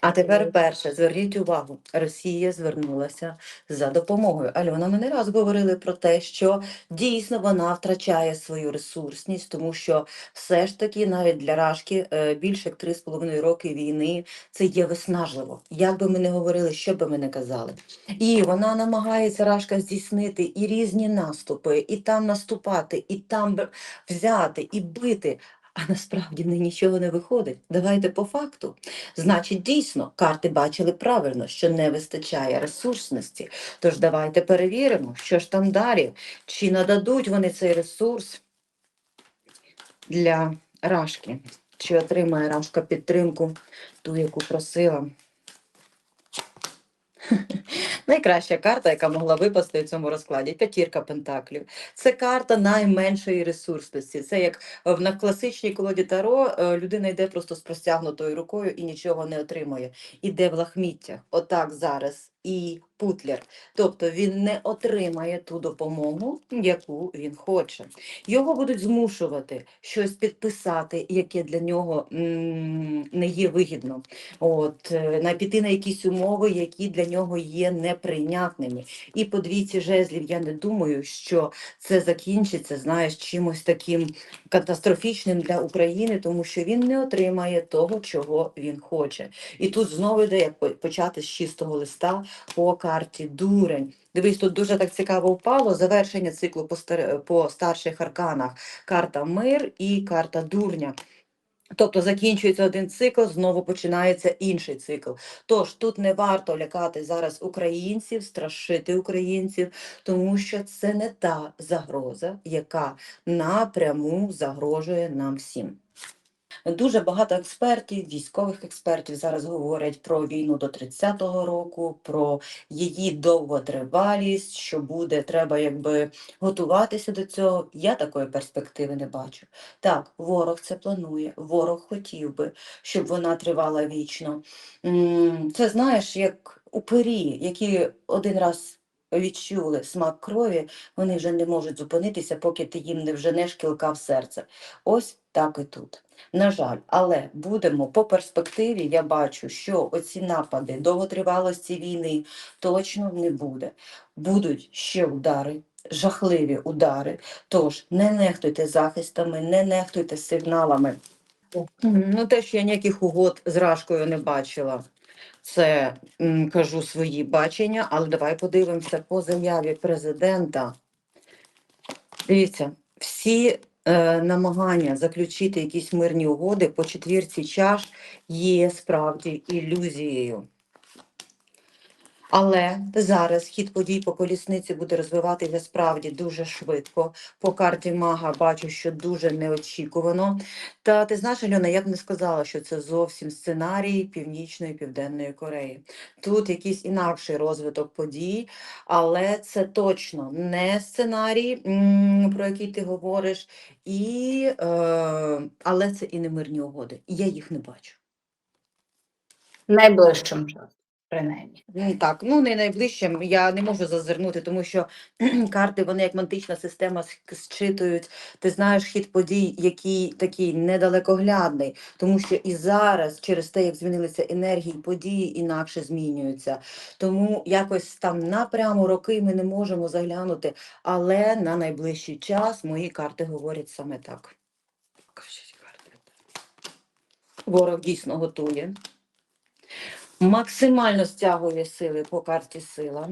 А тепер перше, зверніть увагу, Росія звернулася за допомогою. Альона, ми не раз говорили про те, що дійсно вона втрачає свою ресурсність, тому що все ж таки навіть для Рашки е, більше як 3,5 роки війни це є виснажливо. Як би ми не говорили, що би ми не казали. І вона намагається Рашка здійснити і різні наступи, і там наступати, і там взяти, і бити. А насправді в неї нічого не виходить. Давайте по факту. Значить, дійсно, карти бачили правильно, що не вистачає ресурсності. Тож давайте перевіримо, що ж там далі. Чи нададуть вони цей ресурс для Рашки? Чи отримає Рашка підтримку, ту, яку просила? Найкраща карта, яка могла випасти в цьому розкладі п'ятірка пентаклів. Це карта найменшої ресурсності. Це як е, в на класичній колоді Таро е, людина йде просто з простягнутою рукою і нічого не отримує. Іде в лахміттях. Отак зараз і Путлер. Тобто він не отримає ту допомогу, яку він хоче. Його будуть змушувати щось підписати, яке для нього не є вигідно. От, е, на піти на якісь умови, які для нього є неприйнятними. І по двійці жезлів я не думаю, що це закінчиться, знаєш, чимось таким катастрофічним для України, тому що він не отримає того, чого він хоче. І тут знову йде як почати з чистого листа по карті дурень. Дивись, тут дуже так цікаво впало завершення циклу по, стар... по старших арканах. Карта мир і карта дурня. Тобто закінчується один цикл, знову починається інший цикл. Тож тут не варто лякати зараз українців, страшити українців, тому що це не та загроза, яка напряму загрожує нам всім. Дуже багато експертів, військових експертів зараз говорять про війну до 30-го року, про її довготривалість, що буде, треба якби готуватися до цього. Я такої перспективи не бачу. Так, ворог це планує, ворог хотів би, щоб вона тривала вічно. Це знаєш, як упирі, які один раз відчули смак крові, вони вже не можуть зупинитися, поки ти їм не вженеш кілка в серце. Ось так і тут. На жаль, але будемо по перспективі. Я бачу, що оці напади довготривалості війни точно не буде. Будуть ще удари, жахливі удари. Тож не нехтуйте захистами, не нехтуйте сигналами. Ну, те, що я ніяких угод з Рашкою не бачила, це кажу свої бачення, але давай подивимося по заяві президента. Дивіться, всі е, намагання заключити якісь мирні угоди по четвірці чаш є справді ілюзією. Але зараз хід подій по колісниці буде розвиватися справді дуже швидко. По карті мага бачу, що дуже неочікувано. Та ти знаєш, Альона, я б не сказала, що це зовсім сценарій Північної Південної Кореї. Тут якийсь інакший розвиток подій, але це точно не сценарій, про який ти говориш, і, е, але це і не мирні угоди. Я їх не бачу. найближчим часом, принаймні. Так, ну не найближчим. Я не можу зазирнути, тому що карти вони як мантична система зчитують. Ти знаєш хід подій, який такий недалекоглядний, тому що і зараз, через те, як змінилися енергії, події інакше змінюються. Тому якось там напряму роки ми не можемо заглянути, але на найближчий час мої карти говорять саме так. Ворог дійсно готує. Максимально стягує сили по карті сила.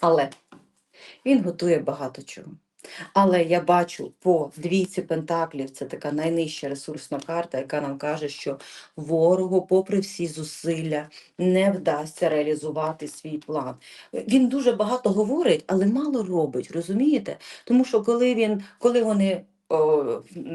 Але він готує багато чого. Але я бачу по двійці пентаклів, це така найнижча ресурсна карта, яка нам каже, що ворогу, попри всі зусилля, не вдасться реалізувати свій план. Він дуже багато говорить, але мало робить, розумієте? Тому що коли він, коли вони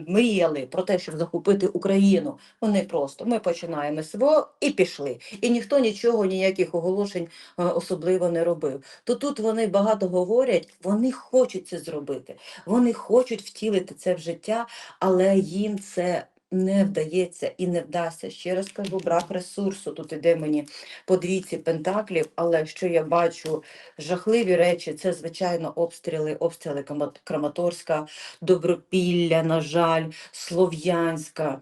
мріяли про те, щоб захопити Україну, вони просто ми починаємо СВО і пішли. І ніхто нічого, ніяких оголошень е, особливо не робив. То тут вони багато говорять, вони хочуть це зробити, вони хочуть втілити це в життя, але їм це. Не вдається і не вдасться. Ще раз кажу, брак ресурсу. Тут іде мені по двійці пентаклів, але що я бачу жахливі речі, це звичайно обстріли, обстріли Краматорська, Добропілля, на жаль, Слов'янська.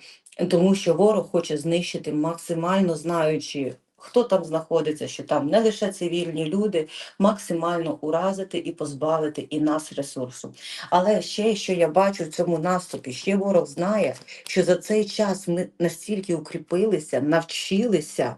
Тому що ворог хоче знищити максимально знаючи, хто там знаходиться, що там не лише цивільні люди, максимально уразити і позбавити і нас ресурсу. Але ще, що я бачу в цьому наступі, ще ворог знає, що за цей час ми настільки укріпилися, навчилися,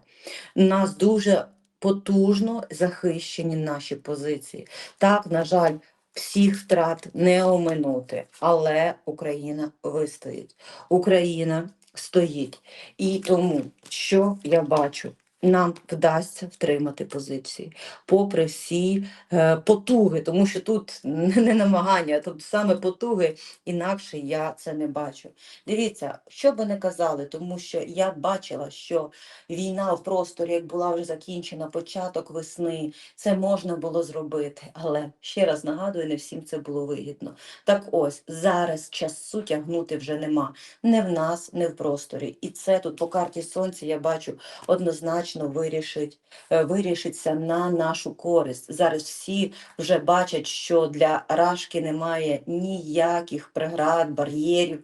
нас дуже потужно захищені наші позиції. Так, на жаль, всіх втрат не оминути, але Україна вистоїть. Україна стоїть. І тому, що я бачу, нам вдасться втримати позиції, попри всі е, потуги, тому що тут не намагання, а тут саме потуги, інакше я це не бачу. Дивіться, що би не казали, тому що я бачила, що війна в просторі, як була вже закінчена, початок весни, це можна було зробити. Але ще раз нагадую, не всім це було вигідно. Так ось зараз часу тягнути вже нема. Не в нас, не в просторі. І це тут по карті сонця я бачу однозначно вирішить, е, вирішиться на нашу користь. Зараз всі вже бачать, що для Рашки немає ніяких преград, бар'єрів.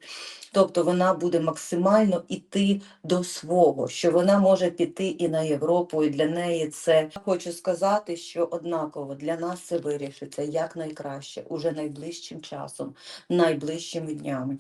Тобто вона буде максимально іти до свого, що вона може піти і на Європу, і для неї це хочу сказати, що однаково для нас це вирішиться як найкраще, уже найближчим часом, найближчими днями.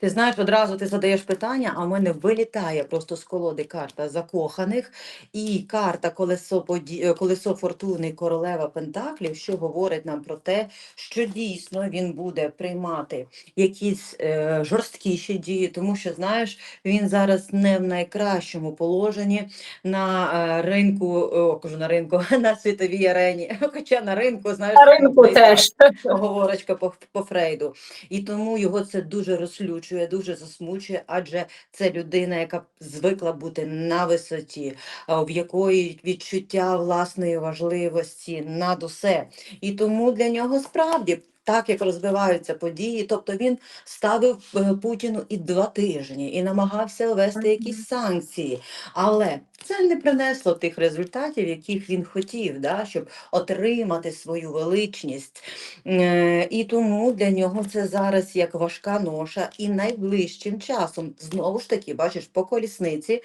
Ти знаєш, одразу ти задаєш питання, а в мене вилітає просто з колоди карта закоханих і карта колесо, поді... е, колесо фортуни королева Пентаклів, що говорить нам про те, що дійсно він буде приймати якісь е, жорсткіші дії, тому що знаєш, він зараз не в найкращому положенні на е, ринку, о, кажу на ринку, на світовій арені. Хоча на ринку, знаєш, На ринку теж. оговорочка по, по Фрейду. І тому його це дуже розлючує, дуже засмучує, адже це людина, яка звикла бути на висоті, в якої відчуття власної важливості над усе. І тому для нього справді. Так як розвиваються події, тобто він ставив е, Путіну і два тижні і намагався ввести якісь санкції, але це не принесло тих результатів, яких він хотів, да, щоб отримати свою величність. Е, І тому для нього це зараз як важка ноша, і найближчим часом знову ж таки, бачиш, по колісниці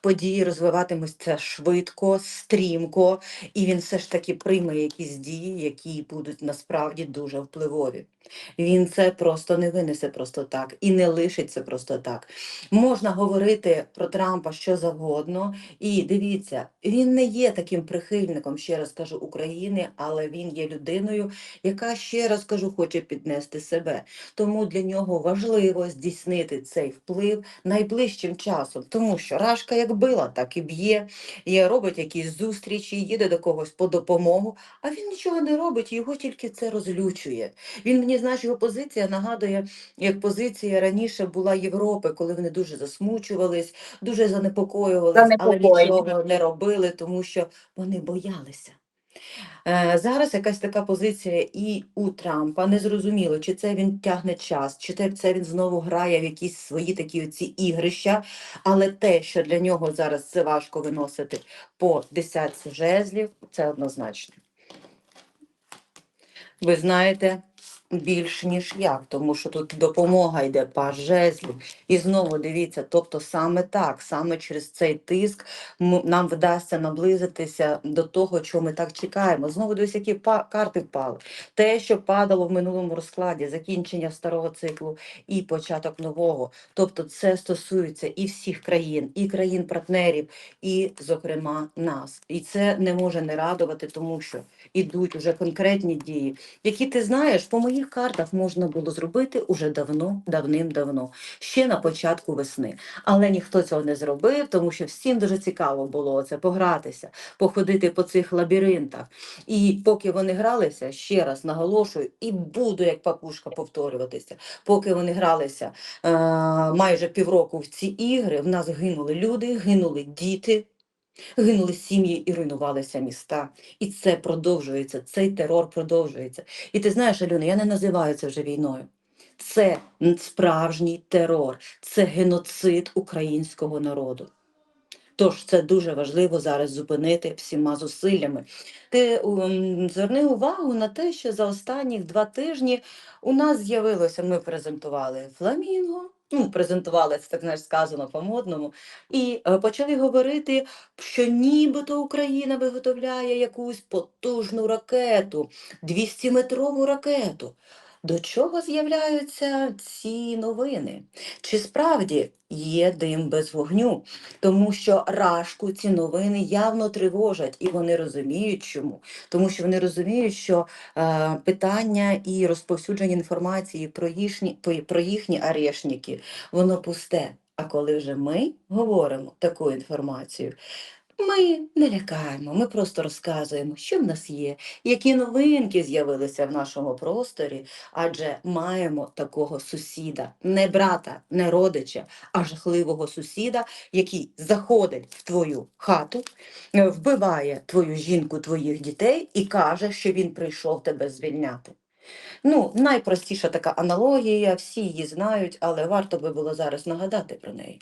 події розвиватимуться швидко, стрімко, і він все ж таки прийме якісь дії, які будуть насправді дуже впливові. Він це просто не винесе просто так і не лишиться просто так. Можна говорити про Трампа що завгодно, і дивіться, він не є таким прихильником, ще раз кажу, України, але він є людиною, яка ще раз кажу, хоче піднести себе. Тому для нього важливо здійснити цей вплив найближчим часом, тому що Рашка як била, так і б'є, і робить якісь зустрічі, їде до когось по допомогу, а він нічого не робить, його тільки це розлючує. Він мені знаєш, його позиція нагадує, як позиція раніше була Європи, коли вони дуже засмучувались, дуже занепокоювались, але нічого не робили, тому що вони боялися. Е, Зараз якась така позиція і у Трампа. Незрозуміло, чи це він тягне час, чи це він знову грає в якісь свої такі оці ігрища. Але те, що для нього зараз це важко виносити по десятці жезлів, це однозначно. Ви знаєте, більш ніж як, тому що тут допомога йде паж жезлів. І знову дивіться, тобто саме так, саме через цей тиск нам вдасться наблизитися до того, чого ми так чекаємо. Знову дивись, які карти впали. Те, що падало в минулому розкладі, закінчення старого циклу і початок нового. Тобто це стосується і всіх країн, і країн-партнерів, і, зокрема, нас. І це не може не радувати, тому що ідуть уже конкретні дії, які ти знаєш, по моїх картах можна було зробити уже давно, давним-давно, ще на початку весни. Але ніхто цього не зробив, тому що всім дуже цікаво було це погратися, походити по цих лабіринтах. І поки вони гралися, ще раз наголошую, і буду як папушка повторюватися. Поки вони гралися е, майже півроку в ці ігри, в нас гинули люди, гинули діти. Гинули сім'ї і руйнувалися міста. І це продовжується, цей терор продовжується. І ти знаєш, Альона, я не називаю це вже війною. Це справжній терор, це геноцид українського народу. Тож це дуже важливо зараз зупинити всіма зусиллями. Ти м, зверни увагу на те, що за останні два тижні у нас з'явилося, ми презентували фламінго, ну, презентували це, так знаєш, сказано по-модному, і е, почали говорити, що нібито Україна виготовляє якусь потужну ракету, 200-метрову ракету. До чого з'являються ці новини? Чи справді є дим без вогню? Тому що рашку ці новини явно тривожать, і вони розуміють, чому. Тому що вони розуміють, що е, питання і розповсюдження інформації про їхні, про їхні арешники, воно пусте. А коли вже ми говоримо таку інформацію, ми не лякаємо, ми просто розказуємо, що в нас є, які новинки з'явилися в нашому просторі, адже маємо такого сусіда, не брата, не родича, а жахливого сусіда, який заходить в твою хату, е, вбиває твою жінку, твоїх дітей і каже, що він прийшов тебе звільняти. Ну, найпростіша така аналогія, всі її знають, але варто би було зараз нагадати про неї.